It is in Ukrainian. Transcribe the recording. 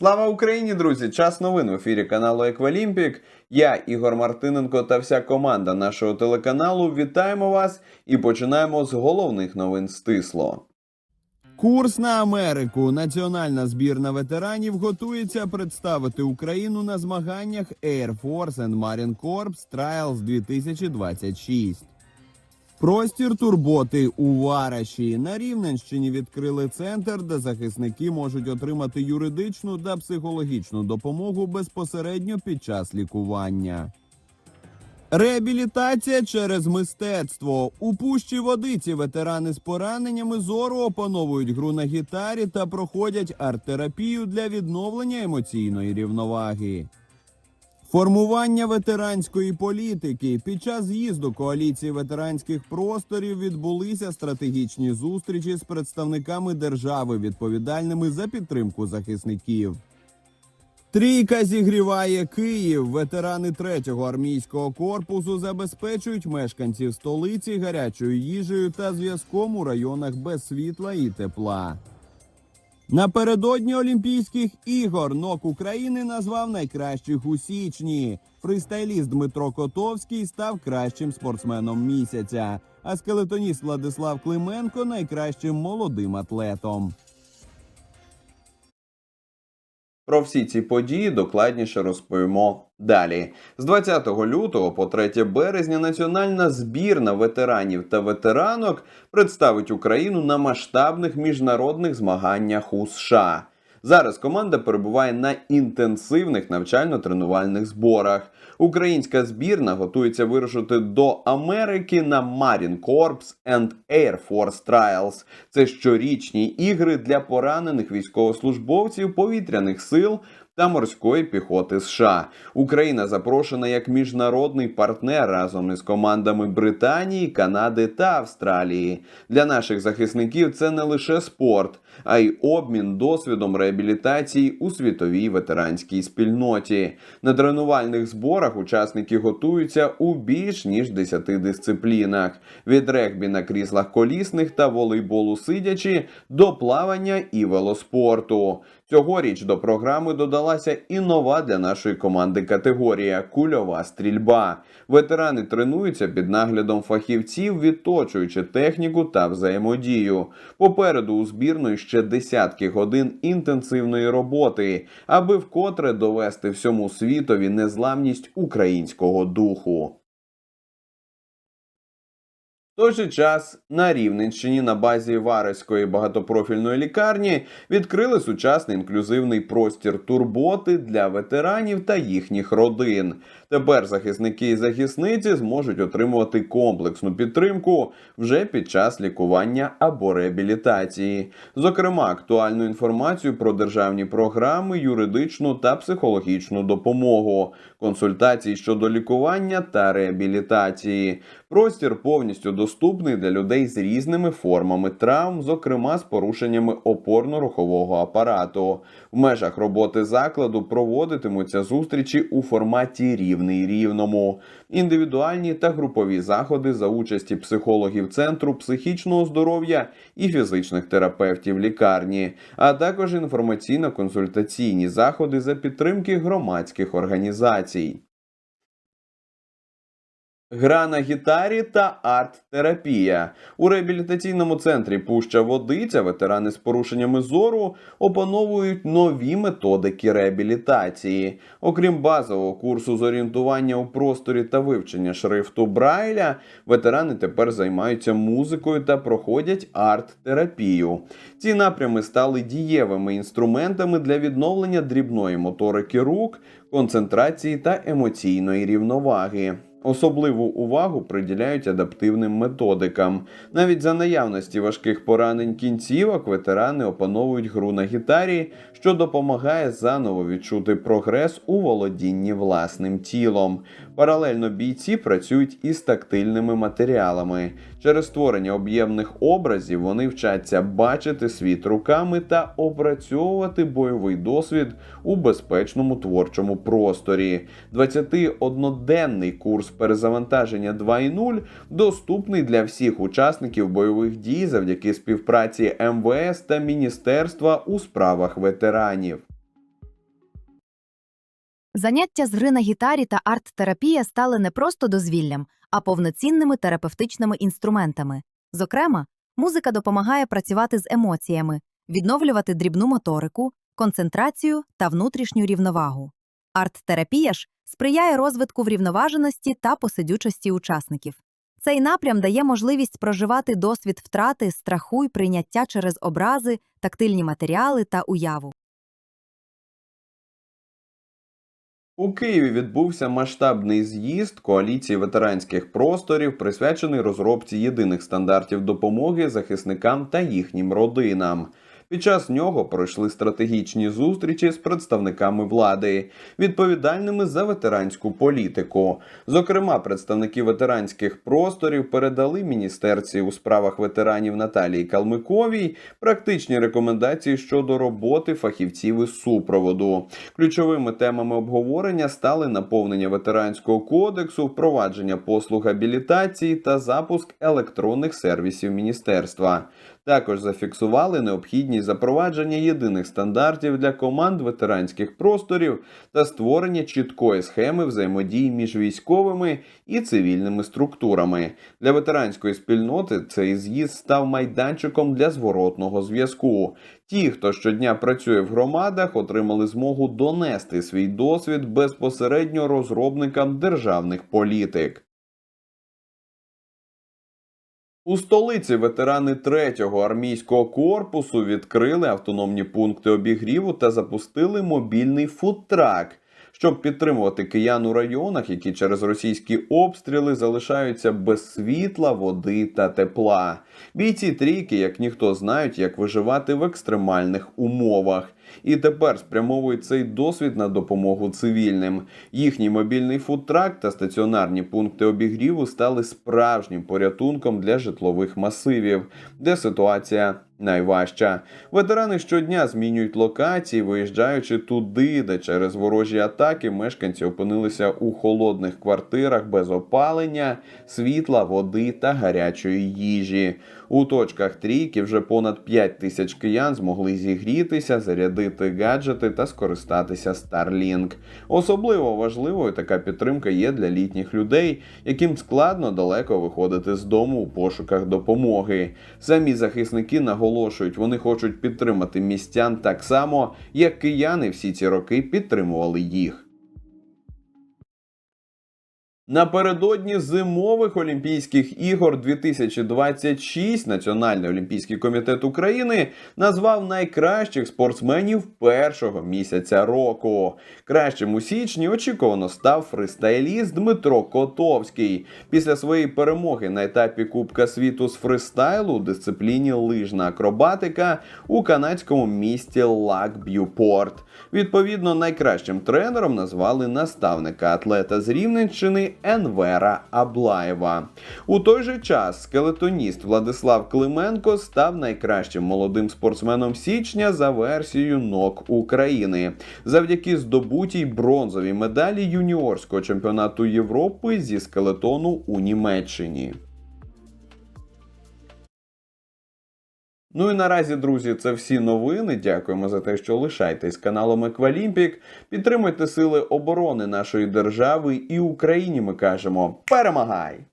Слава Україні, друзі! Час новин в ефірі каналу Еквалімпік. Я, Ігор Мартиненко та вся команда нашого телеканалу вітаємо вас і починаємо з головних новин стисло. Курс на Америку. Національна збірна ветеранів готується представити Україну на змаганнях Air Force and Marine Corps Trials 2026. Простір турботи у Вараші на Рівненщині відкрили центр, де захисники можуть отримати юридичну та психологічну допомогу безпосередньо під час лікування. Реабілітація через мистецтво у пущі водиці ветерани з пораненнями зору опановують гру на гітарі та проходять арт-терапію для відновлення емоційної рівноваги. Формування ветеранської політики під час з'їзду коаліції ветеранських просторів відбулися стратегічні зустрічі з представниками держави, відповідальними за підтримку захисників. Трійка зігріває Київ. Ветерани третього армійського корпусу забезпечують мешканців столиці гарячою їжею та зв'язком у районах без світла і тепла. Напередодні Олімпійських ігор НОК України назвав найкращих у січні. Фристайліст Дмитро Котовський став кращим спортсменом місяця, а скелетоніст Владислав Клименко найкращим молодим атлетом. Про всі ці події докладніше розповімо далі. З 20 лютого по 3 березня національна збірна ветеранів та ветеранок представить Україну на масштабних міжнародних змаганнях у США. Зараз команда перебуває на інтенсивних навчально-тренувальних зборах. Українська збірна готується вирушити до Америки на Marine Corps and Air Force Trials. Це щорічні ігри для поранених військовослужбовців повітряних сил та морської піхоти США. Україна запрошена як міжнародний партнер разом із командами Британії, Канади та Австралії. Для наших захисників це не лише спорт, а й обмін досвідом реабілітації у світовій ветеранській спільноті. На тренувальних зборах учасники готуються у більш ніж 10 дисциплінах: від регбі на кріслах колісних та волейболу сидячи до плавання і велоспорту. Цьогоріч до програми додалася і нова для нашої команди категорія кульова стрільба. Ветерани тренуються під наглядом фахівців, відточуючи техніку та взаємодію. Попереду у збірної ще десятки годин інтенсивної роботи, аби вкотре довести всьому світові незламність українського духу. Той же час на Рівненщині на базі Вареської багатопрофільної лікарні відкрили сучасний інклюзивний простір турботи для ветеранів та їхніх родин. Тепер захисники і захисниці зможуть отримувати комплексну підтримку вже під час лікування або реабілітації. Зокрема, актуальну інформацію про державні програми, юридичну та психологічну допомогу, консультації щодо лікування та реабілітації. Простір повністю доступний для людей з різними формами травм, зокрема з порушеннями опорно-рухового апарату. В межах роботи закладу проводитимуться зустрічі у форматі рівний рівному, індивідуальні та групові заходи за участі психологів центру психічного здоров'я і фізичних терапевтів лікарні, а також інформаційно-консультаційні заходи за підтримки громадських організацій. Гра на гітарі та арт-терапія у реабілітаційному центрі Пуща Водиця ветерани з порушеннями зору опановують нові методики реабілітації. Окрім базового курсу з орієнтування у просторі та вивчення шрифту Брайля, ветерани тепер займаються музикою та проходять арт-терапію. Ці напрями стали дієвими інструментами для відновлення дрібної моторики рук, концентрації та емоційної рівноваги. Особливу увагу приділяють адаптивним методикам. Навіть за наявності важких поранень кінцівок ветерани опановують гру на гітарі, що допомагає заново відчути прогрес у володінні власним тілом. Паралельно бійці працюють із тактильними матеріалами. Через створення об'ємних образів вони вчаться бачити світ руками та опрацьовувати бойовий досвід у безпечному творчому просторі. 21-денний курс перезавантаження 2.0 доступний для всіх учасників бойових дій завдяки співпраці МВС та Міністерства у справах ветеранів. Заняття з гри на гітарі та арт-терапія стали не просто дозвіллям, а повноцінними терапевтичними інструментами. Зокрема, музика допомагає працювати з емоціями, відновлювати дрібну моторику, концентрацію та внутрішню рівновагу. Арт-терапія ж сприяє розвитку врівноваженості та посидючості учасників. Цей напрям дає можливість проживати досвід втрати, страху й прийняття через образи, тактильні матеріали та уяву. У Києві відбувся масштабний з'їзд коаліції ветеранських просторів, присвячений розробці єдиних стандартів допомоги захисникам та їхнім родинам. Під час нього пройшли стратегічні зустрічі з представниками влади, відповідальними за ветеранську політику. Зокрема, представники ветеранських просторів передали міністерці у справах ветеранів Наталії Калмиковій практичні рекомендації щодо роботи фахівців із супроводу. Ключовими темами обговорення стали наповнення ветеранського кодексу, впровадження послуг абілітації та запуск електронних сервісів міністерства. Також зафіксували необхідність запровадження єдиних стандартів для команд ветеранських просторів та створення чіткої схеми взаємодії між військовими і цивільними структурами. Для ветеранської спільноти цей з'їзд став майданчиком для зворотного зв'язку. Ті, хто щодня працює в громадах, отримали змогу донести свій досвід безпосередньо розробникам державних політик. У столиці ветерани третього армійського корпусу відкрили автономні пункти обігріву та запустили мобільний фудтрак, щоб підтримувати киян у районах, які через російські обстріли залишаються без світла, води та тепла. Бійці трійки, як ніхто, знають, як виживати в екстремальних умовах. І тепер спрямовують цей досвід на допомогу цивільним. Їхній мобільний фудтрак та стаціонарні пункти обігріву стали справжнім порятунком для житлових масивів, де ситуація найважча. Ветерани щодня змінюють локації, виїжджаючи туди, де через ворожі атаки мешканці опинилися у холодних квартирах без опалення, світла, води та гарячої їжі. У точках трійки вже понад 5 тисяч киян змогли зігрітися, зарядити гаджети та скористатися Starlink. Особливо важливою така підтримка є для літніх людей, яким складно далеко виходити з дому у пошуках допомоги. Самі захисники наголошують, вони хочуть підтримати містян так само, як кияни всі ці роки підтримували їх. Напередодні зимових Олімпійських ігор 2026 Національний олімпійський комітет України назвав найкращих спортсменів першого місяця року. Кращим у січні очікувано став фристайліст Дмитро Котовський. Після своєї перемоги на етапі Кубка світу з фристайлу у дисципліні лижна акробатика у канадському місті Лак-Б'юпорт. Відповідно, найкращим тренером назвали наставника атлета з Рівненщини Енвера Аблаєва. У той же час скелетоніст Владислав Клименко став найкращим молодим спортсменом січня за версією НОК України завдяки здобутій бронзовій медалі юніорського чемпіонату Європи зі скелетону у Німеччині. Ну і наразі, друзі, це всі новини. Дякуємо за те, що лишаєтесь каналом Еквалімпік. Підтримуйте сили оборони нашої держави і Україні. Ми кажемо перемагай!